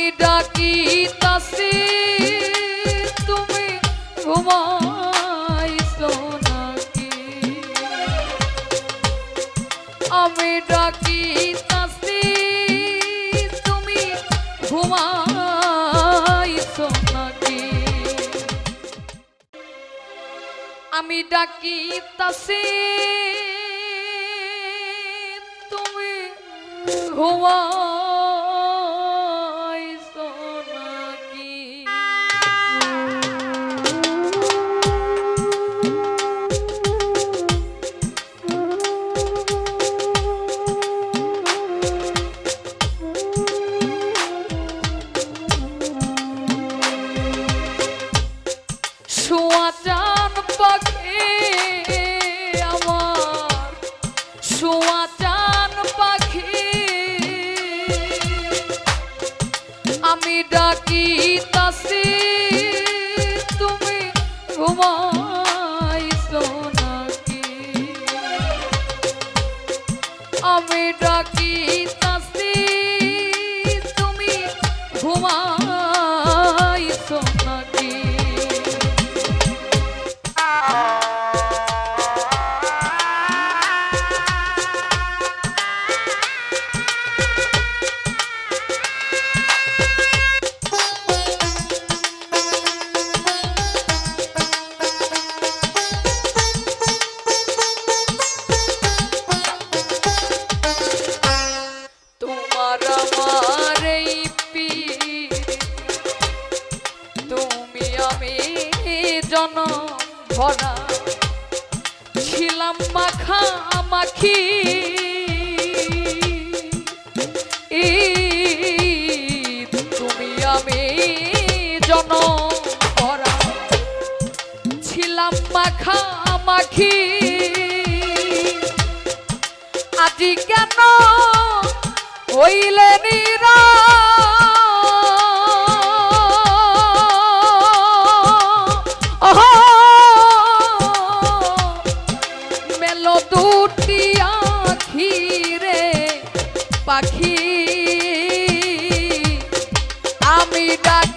আমি ডাকি তুমি ঘুমাইছো নাকি? আমি ডাকি তাসি, তুমি ঘুমাইছো নাকি? আমি ডাকি তাসি, তুমি ঘুমাইছো তাসি তুমি আমি ডাকি তাসি তুমি ঘুমাইছো জন ভরা ছিলাম মাখা। মাখি তুমি আমি জন ভরা ছিলাম মাখা মাখি। আজি কেন হইলে নিরা?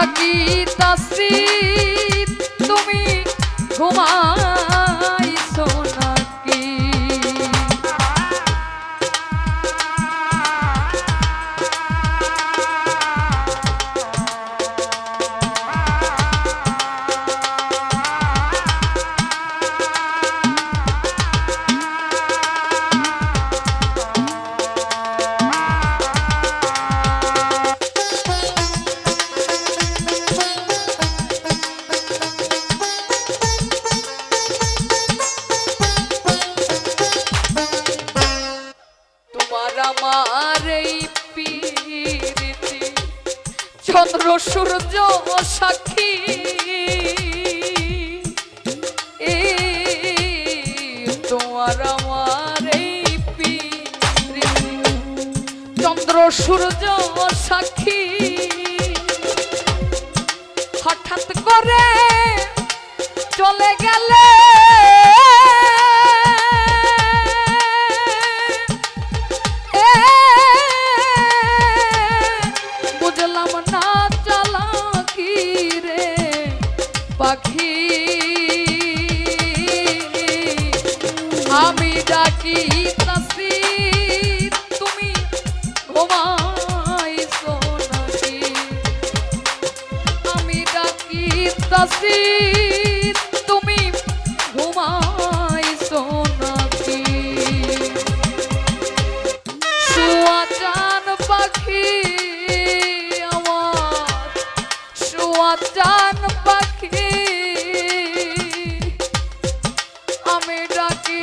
ডাকি তাসি তুমি ঘুমাইছো আমার এই পীরিতি চন্দ্র, সূর্য সাক্ষী। তোমার আমার এই পীরিতি চন্দ্র, সূর্য সাক্ষী। হঠাৎ করে চলে গেলে আমি ডাকি তাসি তুমি ঘুমাইছো নাকি আমি ডাকি তাসি তুমি ঘুমাইছো নাকি শুয়া চান পাখি আমার, শুয়া চান পাখি। আমি ডাকি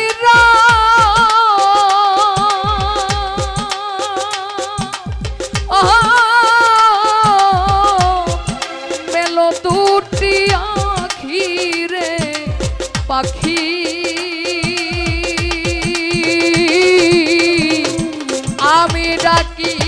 ডাকি